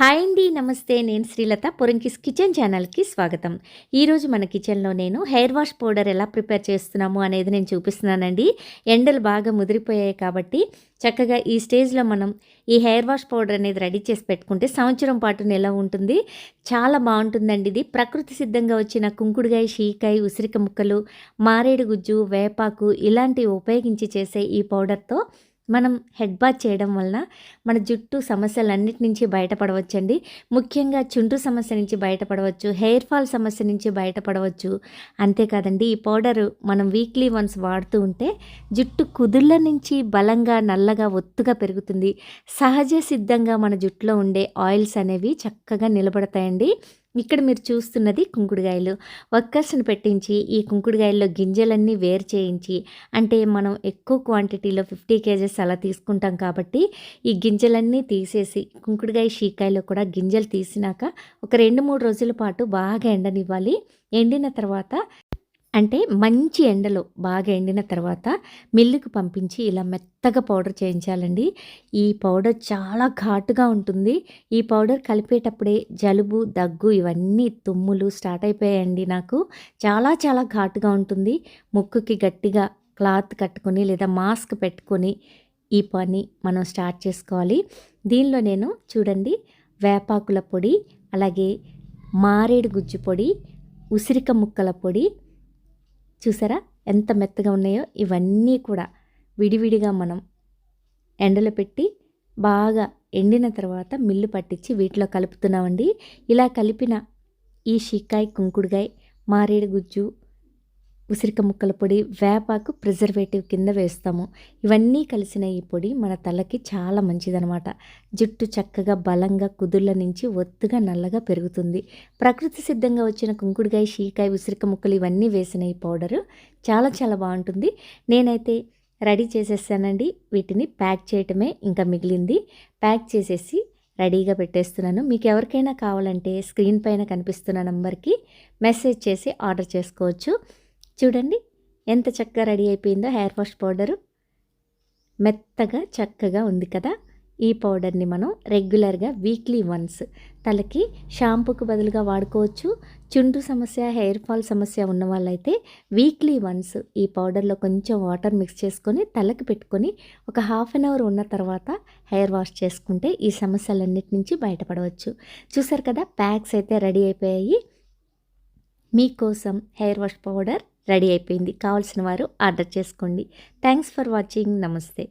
Hi అండి నమస్తే. నేను శ్రీలత. పొరంకిస్ కిచెన్ ఛానల్కి స్వాగతం. ఈరోజు మన కిచెన్లో నేను హెయిర్ వాష్ పౌడర్ ఎలా ప్రిపేర్ చేస్తున్నాము అనేది నేను చూపిస్తున్నానండి. ఎండలు బాగా ముదిరిపోయాయి కాబట్టి చక్కగా ఈ స్టేజ్లో మనం ఈ హెయిర్ వాష్ పౌడర్ అనేది రెడీ చేసి పెట్టుకుంటే సంవత్సరం పాటు నిలవ ఉంటుంది. చాలా బాగుంటుందండి ఇది. ప్రకృతి సిద్ధంగా వచ్చిన కుంకుడుగాయ షీకాయ ఉసిరిక ముక్కలు మారేడు గుజ్జు వేపాకు ఇలాంటివి ఉపయోగించి చేసే ఈ పౌడర్తో మనం హెడ్ బాత్ చేయడం వలన మన జుట్టు సమస్యలన్నిటి నుంచి బయటపడవచ్చండి. ముఖ్యంగా చుండ్రు సమస్య నుంచి బయటపడవచ్చు హెయిర్ ఫాల్ సమస్య నుంచి బయటపడవచ్చు. అంతేకాదండి ఈ పౌడర్ మనం వీక్లీ వన్స్ వాడుతూ ఉంటే జుట్టు కుదుళ్ళ నుంచి బలంగా నల్లగా ఒత్తుగా పెరుగుతుంది. సహజ సిద్ధంగా మన జుట్టులో ఉండే ఆయిల్స్ అనేవి చక్కగా నిలబడతాయండి. ఇక్కడ మీరు చూస్తున్నది కుంకుడుగాయలు. వర్కర్స్ని పెట్టించి ఈ కుంకుడుగాయల్లో గింజలన్నీ వేరు చేయించి అంటే మనం ఎక్కువ క్వాంటిటీలో ఫిఫ్టీ కేజెస్ అలా తీసుకుంటాం కాబట్టి ఈ గింజలన్నీ తీసేసి కుంకుడుగాయ షీకాయలో కూడా గింజలు తీసినాక ఒక రెండు మూడు రోజుల పాటు బాగా ఎండనివ్వాలి. ఎండిన తర్వాత అంటే మంచి ఎండలో బాగా ఎండిన తర్వాత మిల్లుకు పంపించి ఇలా మెత్తగా పౌడర్ చేయించాలండి. ఈ పౌడర్ చాలా ఘాటుగా ఉంటుంది. ఈ పౌడర్ కలిపేటప్పుడే జలుబు దగ్గు ఇవన్నీ తుమ్ములు స్టార్ట్ అయిపోయాయండి నాకు. చాలా చాలా ఘాటుగా ఉంటుంది. ముక్కుకి గట్టిగా క్లాత్ కట్టుకొని లేదా మాస్క్ పెట్టుకొని ఈ పని మనం స్టార్ట్ చేసుకోవాలి. దీనిలో నేను చూడండి వేపాకుల పొడి అలాగే మారేడు గుజ్జు పొడి ఉసిరిక ముక్కల పొడి చూసారా? ఎంత మెత్తగా ఉన్నాయో? ఇవన్నీ కూడా విడివిడిగా మనం ఎండలో పెట్టి బాగా ఎండిన తర్వాత మిల్లు పట్టించి వీటిలో కలుపుతున్నామండి. ఇలా కలిపిన ఈ షిక్కాయ్ కుంకుడుగాయ్ మారేడు గుజ్జు ఉసిరిక ముక్కల పొడి వేపాకు ప్రిజర్వేటివ్ కింద వేస్తాము. ఇవన్నీ కలిసిన ఈ పొడి మన తలకి చాలా మంచిదనమాట. జుట్టు చక్కగా బలంగా కుదుళ్ళ నుంచి ఒత్తుగా నల్లగా పెరుగుతుంది. ప్రకృతి సిద్ధంగా వచ్చిన కుంకుడుగాయ షీకాయ ఉసిరిక ముక్కలు ఇవన్నీ వేసిన ఈ పౌడరు చాలా చాలా బాగుంటుంది. నేనైతే రెడీ చేసేసానండి. వీటిని ప్యాక్ చేయటమే ఇంకా మిగిలింది. ప్యాక్ చేసేసి రెడీగా పెట్టేస్తున్నాను. మీకు ఎవరికైనా కావాలంటే స్క్రీన్ పైన కనిపిస్తున్న నంబర్కి మెసేజ్ చేసి ఆర్డర్ చేసుకోవచ్చు. చూడండి ఎంత చక్కగా రెడీ అయిపోయిందో హెయిర్ వాష్ పౌడరు. మెత్తగా చక్కగా ఉంది కదా. ఈ పౌడర్ని మనం రెగ్యులర్గా వీక్లీ వన్స్ తలకి షాంపూకి బదులుగా వాడుకోవచ్చు. చుండ్రు సమస్య హెయిర్ ఫాల్ సమస్య ఉన్న వాళ్ళైతే వీక్లీ వన్స్ ఈ పౌడర్లో కొంచెం వాటర్ మిక్స్ చేసుకొని తలకి పెట్టుకొని ఒక హాఫ్ అన్ అవర్ ఉన్న తర్వాత హెయిర్ వాష్ చేసుకుంటే ఈ సమస్యలన్నిటి నుంచి బయటపడవచ్చు. చూసారు కదా ప్యాక్స్ అయితే రెడీ అయిపోయాయి. మీకోసం హెయిర్ వాష్ పౌడర్ రెడీ అయిపోయింది. కావాల్సిన వారు ఆర్డర్ చేసుకోండి. Thanks for watching. నమస్తే.